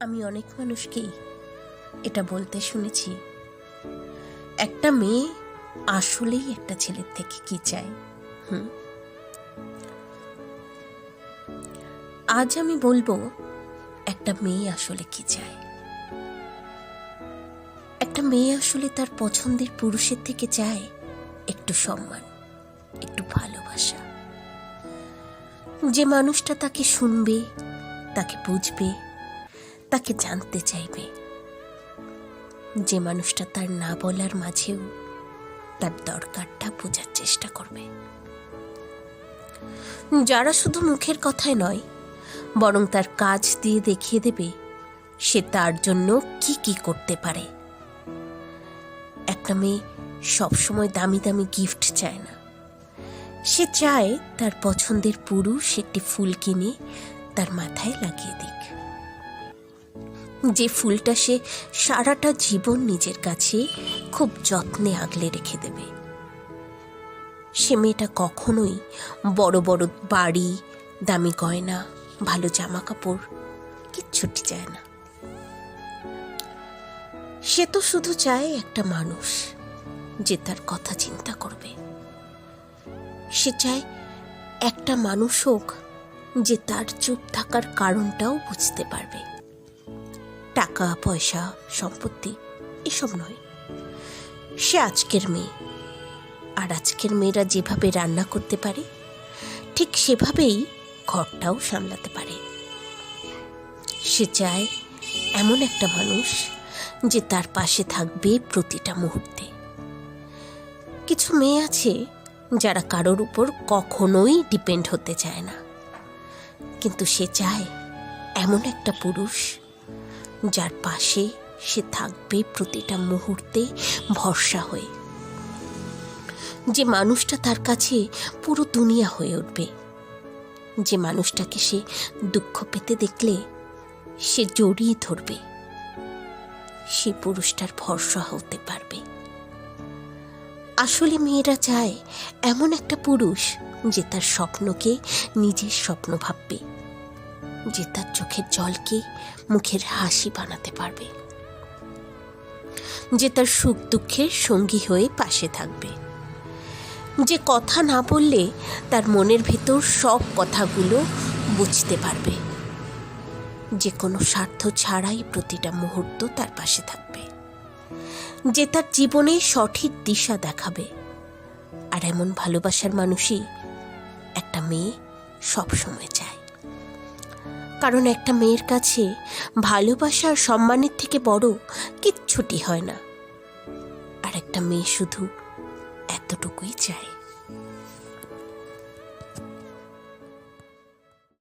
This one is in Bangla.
আমি অনেক মানুষকেই এটা বলতে শুনেছি। একটা মেয়ে আসলেই একটা ছেলের থেকে কি চায়, হুম? আজ আমি বলব, একটা মেয়ে আসলে কি চায়? একটা মেয়ে আসলে তার পছন্দের পুরুষের থেকে চায় একটু সম্মান, একটু ভালোবাসা। যে মানুষটা তাকে শুনবে, তাকে বুঝবে তাকে জানতে চাইবে যে মানুষটা তার না বলার মাঝেও তার দরকারটা বোঝার চেষ্টা করবে। যারা শুধু মুখের কথায় নয়, বরং তার কাজ দিয়ে দেখিয়ে দেবে সে তার জন্য কি কি করতে পারে। একটা মেয়ে সবসময় দামি দামি গিফট চায় না। সে চায় তার পছন্দের পুরুষ একটি ফুল কিনে তার মাথায় লাগিয়ে দিক। যে ফুলটা সে সারাটা জীবন নিজের কাছে খুব যত্নে আগলে রেখে দেবে। সে মেয়েটা কখনোই বড় বড় বাড়ি, দামি গয়না, ভালো জামা কাপড় কিচ্ছুটি চায় না। সে তো শুধু চায় একটা মানুষ যে তার কথা চিন্তা করবে। সে চায় একটা মানুষ হোক যে তার চুপ থাকার কারণটাও বুঝতে পারবে। টাকা পয়সা সম্পত্তি, এসব নয়। সে আজকের মেয়ে। আর আজকের মেয়েরা যেভাবে রান্না করতে পারে, ঠিক সেভাবেই ঘরটাও সামলাতে পারে। সে চায় এমন একটা মানুষ যে তার পাশে থাকবে প্রতিটা মুহূর্তে। কিছু মেয়ে আছে যারা কারোর উপর কখনোই ডিপেন্ড হতে চায় না। কিন্তু সে চায় এমন একটা পুরুষ যার পাশে সে থাকবে প্রতিটা মুহূর্তে ভরসা হয়ে। যে মানুষটা তার কাছে পুরো দুনিয়া হয়ে উঠবে। যে মানুষটাকে সে দুঃখ পেতে দেখলে সে জড়িয়ে ধরবে। সে পুরুষটার ভরসা হতে পারবে। আসলে মেয়েরা চায় এমন একটা পুরুষ যে তার স্বপ্নকে নিজের স্বপ্ন ভাববে। যে তার চোখের জলকে মুখের হাসি বানাতে পারবে। যে তার সুখ দুঃখের সঙ্গী হয়ে পাশে থাকবে। যে কথা না বললে তার মনের ভেতর সব কথাগুলো বুঝতে পারবে। যে কোনো স্বার্থ ছাড়াই প্রতিটা মুহূর্ত তার পাশে থাকবে। যে তার জীবনে সঠিক দিশা দেখাবে। আর এমন ভালোবাসার মানুষই একটা মেয়ে সবসময় চায়। কারণ একটা মেয়ের কাছে ভালোবাসা আর সম্মানের থেকে বড় কিচ্ছুটি হয় না। আর একটা মেয়ে শুধু এতটুকুই চায়।